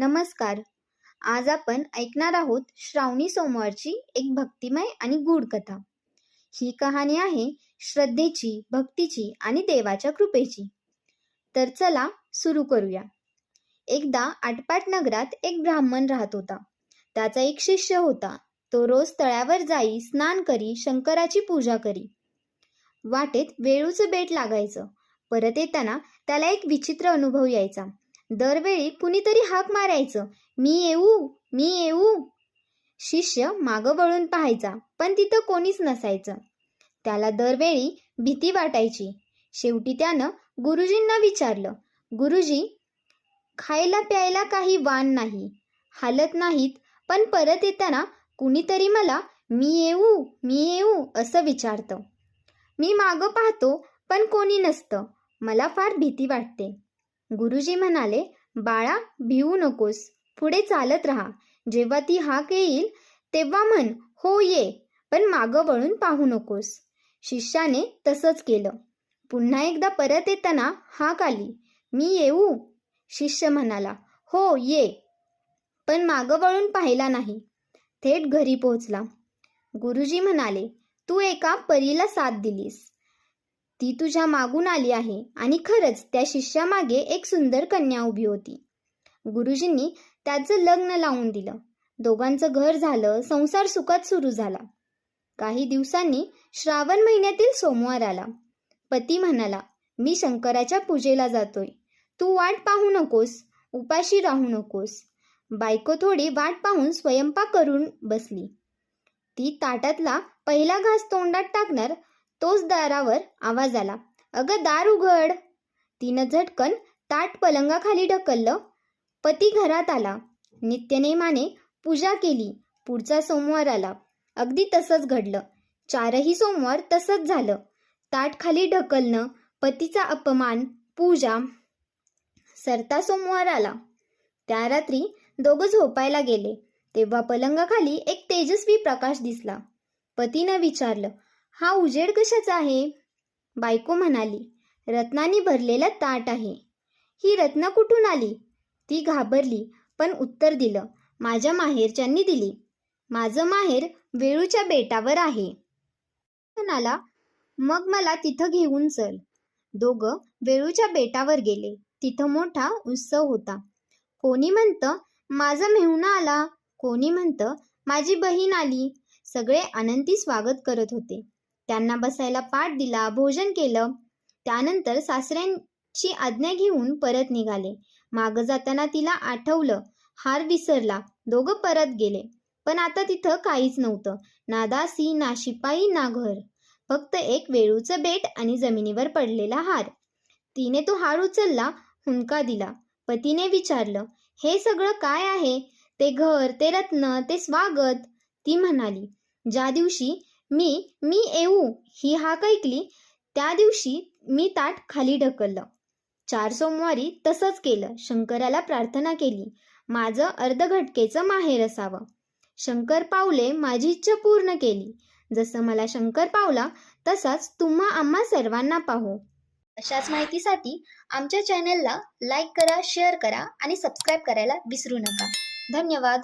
नमस्कार. आज आपण ऐकणार आहोत श्रावणी सोमवारची एक भक्तिमय आणि गूढ कथा. ही कहाणी आहे श्रद्धेची भक्तीची आणि देवाच्या कृपेची. तर चला सुरू करूया. एकदा आटपाट नगरात एक ब्राह्मण राहत होता. त्याचा एक शिष्य होता. तो रोज तळ्यावर जाई स्नान करी शंकराची पूजा करी. वाटेत वेळूचं बेट लागायचं. परत येताना त्याला एक विचित्र अनुभव यायचा. दरवेळी कुणीतरी हाक मारायचं. मी येऊ मी येऊ. शिष्य मागं वळून पाहायचा पण तिथं कोणीच नसायचं. त्याला दरवेळी भीती वाटायची. शेवटी त्यानं गुरुजींना विचारलं गुरुजी खायला प्यायला काही वाण नाही हालत नाहीत पण परत येताना कुणीतरी मला मी येऊ मी येऊ असं विचारतं. मी मागं पाहतो पण कोणी नसतं. मला फार भीती वाटते. गुरुजी म्हणाले बाळा भिवू नकोस. पुढे चालत राहा. जेव्हा ती हाक येईल तेव्हा म्हण हो ये. पण मागं वळून पाहू नकोस शिष्याने तसंच केलं. पुन्हा एकदा परत येताना हाक आली. मी येऊ? शिष्य म्हणाला हो ये. पण मागं वळून पाहिला नाही. थेट घरी पोहोचला. गुरुजी म्हणाले तू एका परीला साथ दिलीस. ती तुझ्या मागून आली आहे आणि खरंच त्या शिष्यामागे एक सुंदर कन्या उभी होती. गुरुजींनी त्याचं लग्न लावून दिलं. दोघांचं घर झालं संसार सुखात सुरू झाला. काही दिवसांनी श्रावण महिन्यातील सोमवार आला. पती म्हणाला मी शंकराच्या पूजेला जातोय. तू वाट पाहू नकोस उपाशी राहू नकोस. बायको थोडी वाट पाहून स्वयंपाक करून बसली. ती ताटातला पहिला घास तोंडात टाकणार तोच दारावर आवाज आला. अगं दार उघड. तिनं झटकन ताट पलंगाखाली ढकललं. पती घरात आला. नित्यनेमाने पूजा केली. पुढचा सोमवार आला. अगदी तसंच घडलं. चारही सोमवार तसंच झालं. ताट खाली ढकलणं पतीचा अपमान पूजा. सरता सोमवार आला. त्या रात्री दोघं झोपायला गेले. तेव्हा पलंगाखाली एक तेजस्वी प्रकाश दिसला. पतीनं विचारलं हा उजेड कशाचा आहे? बायको म्हणाली रत्नांनी भरलेलं ताट आहे. ही रत्न कुठून आली? ती घाबरली पण उत्तर दिलं माझ्या माहेरच्यांनी दिली. माझं माहेर वेळूच्या बेटावर आहे. म्हणाला मग मला तिथं घेऊन चल. दोघं वेळूच्या बेटावर गेले. तिथं मोठा उत्सव होता. कोणी म्हणतं माझा मेहुणा आला. कोणी म्हणतं माझी बहीण आली. सगळे आनंदी स्वागत करत होते. त्यांना बसायला पाठ दिला भोजन केलं. त्यानंतर सासऱ्यांची आज्ञा घेऊन परत निघाले. मागं जाताना तिला आठवलं हार विसरला दोघं परत गेले. पण आता तिथं काहीच नव्हतं. ना दासी ना शिपाई ना घर. फक्त एक वेळूचं बेट आणि जमिनीवर पडलेला हार. तिने तो हार उचलला हुंका दिला. पतीने विचारलं हे सगळं काय आहे? ते घर ते रत्न ते स्वागत? ती म्हणाली ज्या दिवशी मी मी येऊ ही हाक ऐकली. त्या दिवशी मी ताट खाली ढकललं. चार सोमवारी तसंच केलं. शंकराला प्रार्थना केली. माझं अर्धघटकेचं माहेर असावं. शंकर पावले माझी इच्छा पूर्ण केली. जसं मला शंकर पावला तसाच तुम्हा आम्हा सर्वांना पाहू. अशाच माहितीसाठी आमच्या चॅनेलला लाईक करा शेअर करा आणि सबस्क्राईब करायला विसरू नका. धन्यवाद.